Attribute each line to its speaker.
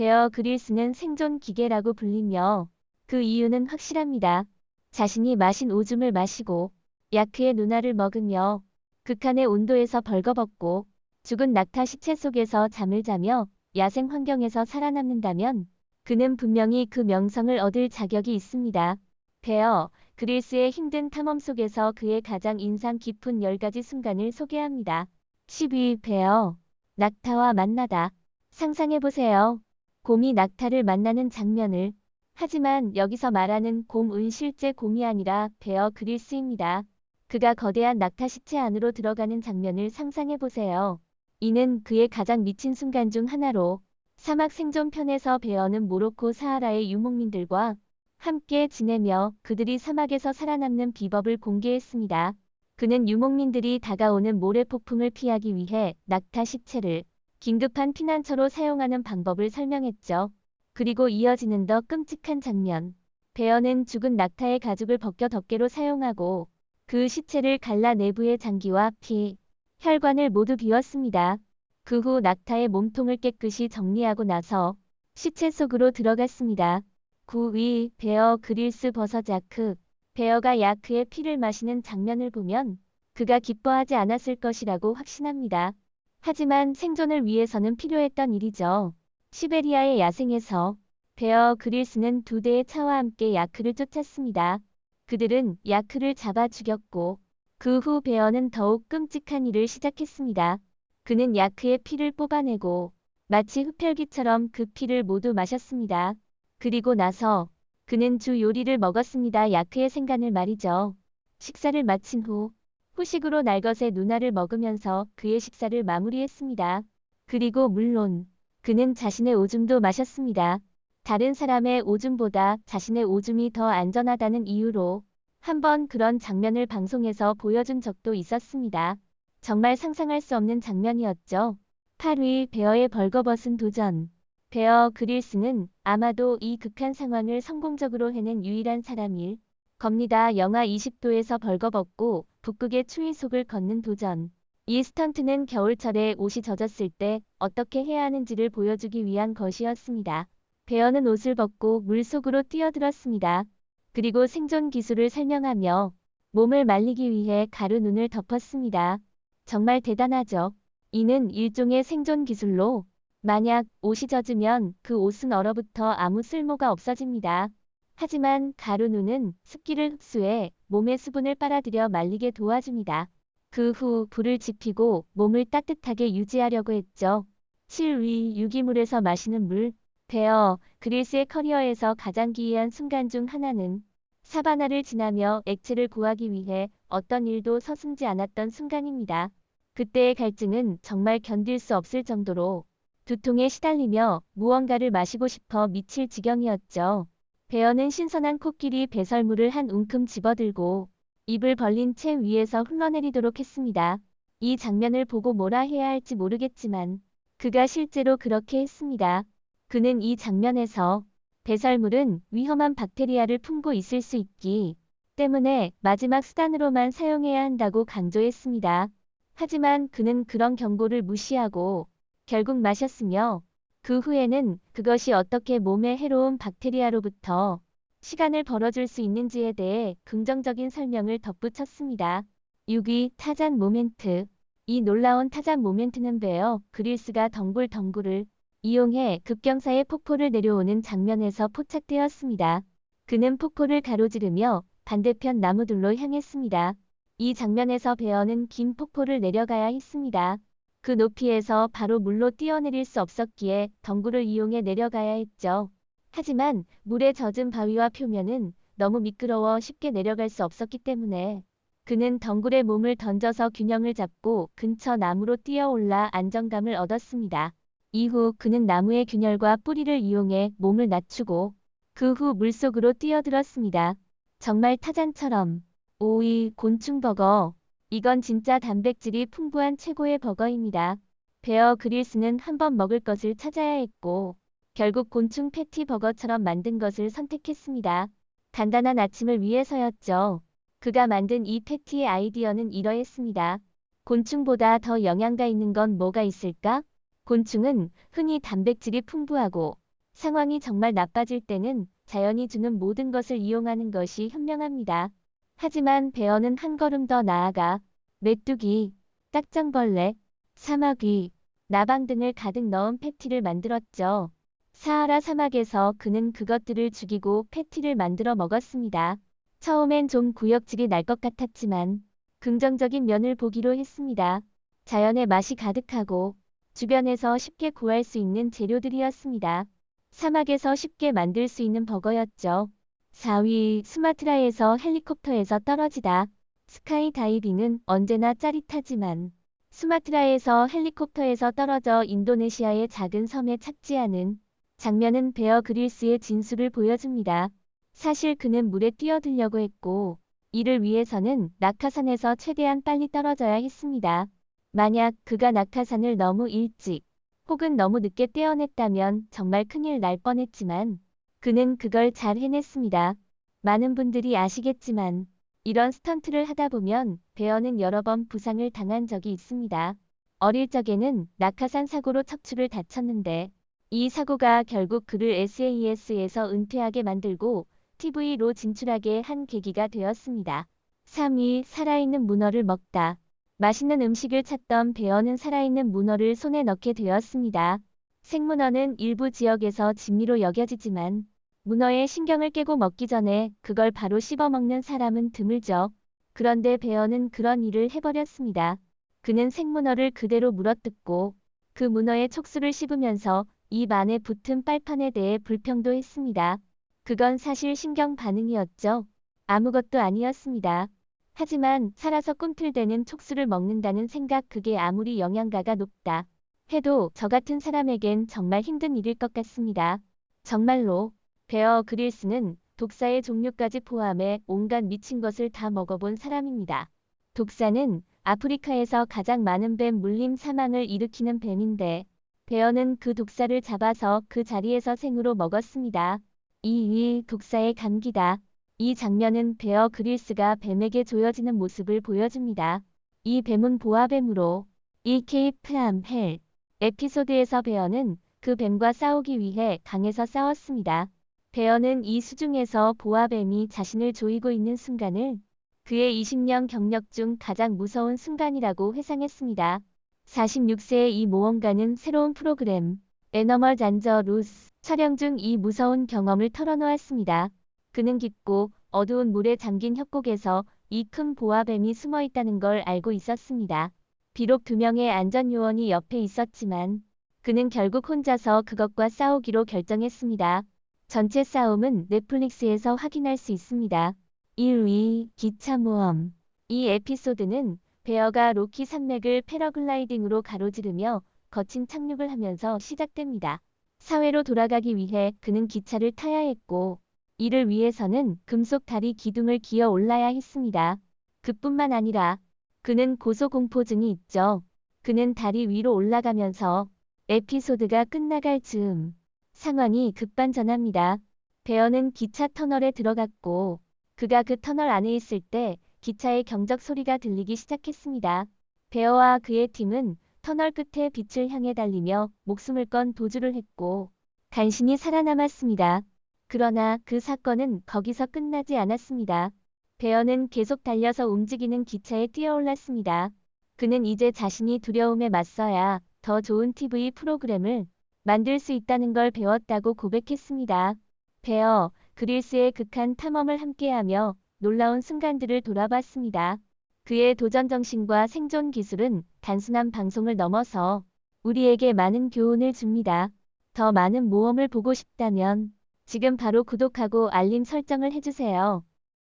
Speaker 1: 베어 그릴스는 생존 기계라고 불리며 그 이유는 확실합니다. 자신이 마신 오줌을 마시고 야크의 누나를 먹으며 극한의 온도에서 벌거벗고 죽은 낙타 시체 속에서 잠을 자며 야생 환경에서 살아남는다면 그는 분명히 그 명성을 얻을 자격이 있습니다. 베어 그릴스의 힘든 탐험 속에서 그의 가장 인상 깊은 10가지 순간을 소개합니다. 12. 베어 낙타와 만나다. 상상해보세요. 곰이 낙타를 만나는 장면을. 하지만 여기서 말하는 곰은 실제 곰이 아니라 베어 그릴스입니다. 그가 거대한 낙타 시체 안으로 들어가는 장면을 상상해보세요. 이는 그의 가장 미친 순간 중 하나로 사막 생존 편에서 베어는 모로코 사하라의 유목민들과 함께 지내며 그들이 사막에서 살아남는 비법을 공개했습니다. 그는 유목민들이 다가오는 모래폭풍을 피하기 위해 낙타 시체를 긴급한 피난처로 사용하는 방법을 설명했죠. 그리고 이어지는 더 끔찍한 장면. 베어는 죽은 낙타의 가죽을 벗겨 덮개로 사용하고 그 시체를 갈라 내부의 장기와 피, 혈관을 모두 비웠습니다. 그 후 낙타의 몸통을 깨끗이 정리하고 나서 시체 속으로 들어갔습니다. 9위 베어 그릴스 버서 자크 베어가 야크의 피를 마시는 장면을 보면 그가 기뻐하지 않았을 것이라고 확신합니다. 하지만 생존을 위해서는 필요했던 일이죠. 시베리아의 야생에서 베어 그릴스는 두 대의 차와 함께 야크를 쫓았습니다. 그들은 야크를 잡아 죽였고 그 후 베어는 더욱 끔찍한 일을 시작했습니다. 그는 야크의 피를 뽑아내고 마치 흡혈귀처럼 그 피를 모두 마셨습니다. 그리고 나서 그는 주 요리를 먹었습니다. 야크의 생간을 말이죠. 식사를 마친 후 후식으로 날것의 누나를 먹으면서 그의 식사를 마무리했습니다. 그리고 물론 그는 자신의 오줌도 마셨습니다. 다른 사람의 오줌보다 자신의 오줌이 더 안전하다는 이유로 한번 그런 장면을 방송에서 보여준 적도 있었습니다. 정말 상상할 수 없는 장면이었죠. 8위 베어의 벌거벗은 도전. 베어 그릴스는 아마도 이 극한 상황을 성공적으로 해낸 유일한 사람일 겁니다. 영하 20도에서 벌거벗고 북극의 추위 속을 걷는 도전. 이 스턴트는 겨울철에 옷이 젖었을 때 어떻게 해야 하는지를 보여주기 위한 것이었습니다. 베어는 옷을 벗고 물속으로 뛰어들었습니다. 그리고 생존 기술을 설명하며 몸을 말리기 위해 가루 눈을 덮었습니다. 정말 대단하죠. 이는 일종의 생존 기술로 만약 옷이 젖으면 그 옷은 얼어붙어 아무 쓸모가 없어집니다. 하지만 가루 눈은 습기를 흡수해 몸의 수분을 빨아들여 말리게 도와줍니다. 그 후 불을 지피고 몸을 따뜻하게 유지하려고 했죠. 7위 유기물에서 마시는 물. 베어 그릴스의 커리어에서 가장 기이한 순간 중 하나는 사바나를 지나며 액체를 구하기 위해 어떤 일도 서슴지 않았던 순간입니다. 그때의 갈증은 정말 견딜 수 없을 정도로 두통에 시달리며 무언가를 마시고 싶어 미칠 지경이었죠. 베어는 신선한 코끼리 배설물을 한 웅큼 집어들고 입을 벌린 채 위에서 흘러내리도록 했습니다. 이 장면을 보고 뭐라 해야 할지 모르겠지만 그가 실제로 그렇게 했습니다. 그는 이 장면에서 배설물은 위험한 박테리아를 품고 있을 수 있기 때문에 마지막 수단으로만 사용해야 한다고 강조했습니다. 하지만 그는 그런 경고를 무시하고 결국 마셨으며 그 후에는 그것이 어떻게 몸에 해로운 박테리아로부터 시간을 벌어줄 수 있는지에 대해 긍정적인 설명을 덧붙였습니다. 6위 타잔 모멘트 이 놀라운 타잔 모멘트는 베어 그릴스가 덩굴 덩굴을 이용해 급경사의 폭포를 내려오는 장면에서 포착되었습니다. 그는 폭포를 가로지르며 반대편 나무들로 향했습니다. 이 장면에서 베어는 긴 폭포를 내려가야 했습니다. 그 높이에서 바로 물로 뛰어내릴 수 없었기에 덩굴을 이용해 내려가야 했죠. 하지만 물에 젖은 바위와 표면은 너무 미끄러워 쉽게 내려갈 수 없었기 때문에 그는 덩굴에 몸을 던져서 균형을 잡고 근처 나무로 뛰어올라 안정감을 얻었습니다. 이후 그는 나무의 균열과 뿌리를 이용해 몸을 낮추고 그 후 물속으로 뛰어들었습니다. 정말 타잔처럼. 5위 곤충버거. 이건 진짜 단백질이 풍부한 최고의 버거입니다. 베어 그릴스는 한 번 먹을 것을 찾아야 했고 결국 곤충 패티 버거처럼 만든 것을 선택했습니다. 간단한 아침을 위해서였죠. 그가 만든 이 패티의 아이디어는 이러했습니다. 곤충보다 더 영양가 있는 건 뭐가 있을까? 곤충은 흔히 단백질이 풍부하고 상황이 정말 나빠질 때는 자연이 주는 모든 것을 이용하는 것이 현명합니다. 하지만 베어는 한 걸음 더 나아가 메뚜기, 딱정벌레, 사마귀, 나방 등을 가득 넣은 패티를 만들었죠. 사하라 사막에서 그는 그것들을 죽이고 패티를 만들어 먹었습니다. 처음엔 좀 구역질이 날 것 같았지만 긍정적인 면을 보기로 했습니다. 자연의 맛이 가득하고 주변에서 쉽게 구할 수 있는 재료들이었습니다. 사막에서 쉽게 만들 수 있는 버거였죠. 4위 스마트라에서 헬리콥터에서 떨어지다. 스카이 다이빙은 언제나 짜릿하지만 스마트라에서 헬리콥터에서 떨어져 인도네시아의 작은 섬에 착지하는 장면은 베어 그릴스의 진수를 보여줍니다. 사실 그는 물에 뛰어들려고 했고 이를 위해서는 낙하산에서 최대한 빨리 떨어져야 했습니다. 만약 그가 낙하산을 너무 일찍 혹은 너무 늦게 떼어냈다면 정말 큰일 날 뻔했지만 그는 그걸 잘 해냈습니다. 많은 분들이 아시겠지만 이런 스턴트를 하다 보면 베어는 여러 번 부상을 당한 적이 있습니다. 어릴 적에는 낙하산 사고로 척추를 다쳤는데 이 사고가 결국 그를 SAS에서 은퇴하게 만들고 TV로 진출하게 한 계기가 되었습니다. 3위 살아있는 문어를 먹다. 맛있는 음식을 찾던 베어는 살아있는 문어를 손에 넣게 되었습니다. 생문어는 일부 지역에서 진미로 여겨지지만 문어의 신경을 깨고 먹기 전에 그걸 바로 씹어먹는 사람은 드물죠. 그런데 베어는 그런 일을 해버렸습니다. 그는 생문어를 그대로 물어뜯고 그 문어의 촉수를 씹으면서 입 안에 붙은 빨판에 대해 불평도 했습니다. 그건 사실 신경 반응이었죠. 아무것도 아니었습니다. 하지만 살아서 꿈틀대는 촉수를 먹는다는 생각 그게 아무리 영양가가 높다 해도 저 같은 사람에겐 정말 힘든 일일 것 같습니다. 정말로 베어 그릴스는 독사의 종류까지 포함해 온갖 미친 것을 다 먹어본 사람입니다. 독사는 아프리카에서 가장 많은 뱀 물림 사망을 일으키는 뱀인데 베어는 그 독사를 잡아서 그 자리에서 생으로 먹었습니다. 2위 독사의 감기다. 이 장면은 베어 그릴스가 뱀에게 조여지는 모습을 보여줍니다. 이 뱀은 보아뱀으로 EK 프람 헬 에피소드에서 베어는 그 뱀과 싸우기 위해 강에서 싸웠습니다. 베어는 이 수중에서 보아뱀이 자신을 조이고 있는 순간을 그의 20년 경력 중 가장 무서운 순간이라고 회상했습니다. 46세의 이 모험가는 새로운 프로그램 에너멀 잔저 루스 촬영 중 이 무서운 경험을 털어놓았습니다. 그는 깊고 어두운 물에 잠긴 협곡에서 이 큰 보아뱀이 숨어 있다는 걸 알고 있었습니다. 비록 두 명의 안전요원이 옆에 있었지만 그는 결국 혼자서 그것과 싸우기로 결정했습니다. 전체 싸움은 넷플릭스에서 확인할 수 있습니다. 1위 기차 모험 이 에피소드는 베어가 로키 산맥을 패러글라이딩으로 가로지르며 거친 착륙을 하면서 시작됩니다. 사회로 돌아가기 위해 그는 기차를 타야 했고 이를 위해서는 금속 다리 기둥을 기어 올라야 했습니다. 그뿐만 아니라 그는 고소공포증이 있죠. 그는 다리 위로 올라가면서 에피소드가 끝나갈 즈음 상황이 급반전합니다. 베어는 기차 터널에 들어갔고 그가 그 터널 안에 있을 때 기차의 경적 소리가 들리기 시작했습니다. 베어와 그의 팀은 터널 끝에 빛을 향해 달리며 목숨을 건 도주를 했고 간신히 살아남았습니다. 그러나 그 사건은 거기서 끝나지 않았습니다. 베어는 계속 달려서 움직이는 기차에 뛰어올랐습니다. 그는 이제 자신이 두려움에 맞서야 더 좋은 TV 프로그램을 만들 수 있다는 걸 배웠다고 고백했습니다. 베어, 그릴스의 극한 탐험을 함께하며 놀라운 순간들을 돌아봤습니다. 그의 도전 정신과 생존 기술은 단순한 방송을 넘어서 우리에게 많은 교훈을 줍니다. 더 많은 모험을 보고 싶다면 지금 바로 구독하고 알림 설정을 해주세요.